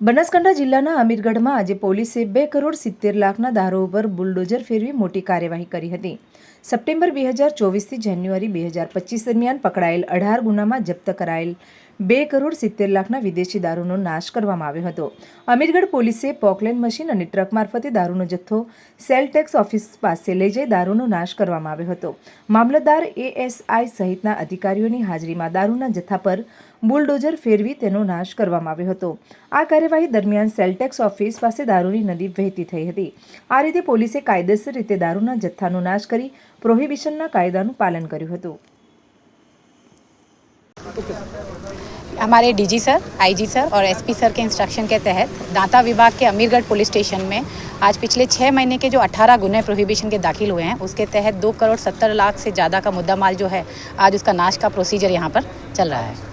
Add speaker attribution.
Speaker 1: બનાસકાંઠા જિલ્લાના અમીરગઢમાં આજે પોલીસે બે કરોડ સિત્તેર લાખના દારૂ ઉપર બુલડોઝર ફેરવી મોટી કાર્યવાહી કરી હતી. સપ્ટેમ્બર બે હજાર ચોવીસથી જાન્યુઆરી બે હજાર પચીસ દરમિયાન પકડાયેલ અઢાર ગુનામાં જપ્ત કરાયેલ બે કરોડ સિત્તેર લાખના વિદેશી દારૂનો નાશ કરવામાં આવ્યો હતો. અમીરગઢ પોલીસે પોકલેન મશીન અને ટ્રક મારફતે દારૂનો જથ્થો સેલ ટેક્સ ઓફિસ પાસે લઈ જઈ દારૂનો નાશ કરવામાં આવ્યો હતો. મામલતદાર એએસઆઈ સહિતના અધિકારીઓની હાજરીમાં દારૂના જથ્થા પર બુલડોઝર ફેરવી તેનો નાશ કરવામાં આવ્યો હતો. આ કાર્યવાહી દરમિયાન સેલટેક્સ ઓફિસ પાસે દારૂની નદી વહેતી થઈ હતી. આ રીતે પોલીસે કાયદેસર રીતે દારૂના જથ્થાનો નાશ કરી પ્રોહિબિશનના કાયદાનું પાલન કર્યું હતું.
Speaker 2: हमारे डीजी सर आईजी सर और एसपी सर के इंस्ट्रक्शन के तहत दांता विभाग के अमीरगढ़ पुलिस स्टेशन में आज पिछले छः महीने के जो 18 गुने प्रोहिबिशन के दाखिल हुए हैं, उसके तहत दो करोड़ सत्तर लाख से ज़्यादा का मुद्दा माल जो है, आज उसका नाश का प्रोसीजर यहाँ पर चल रहा है।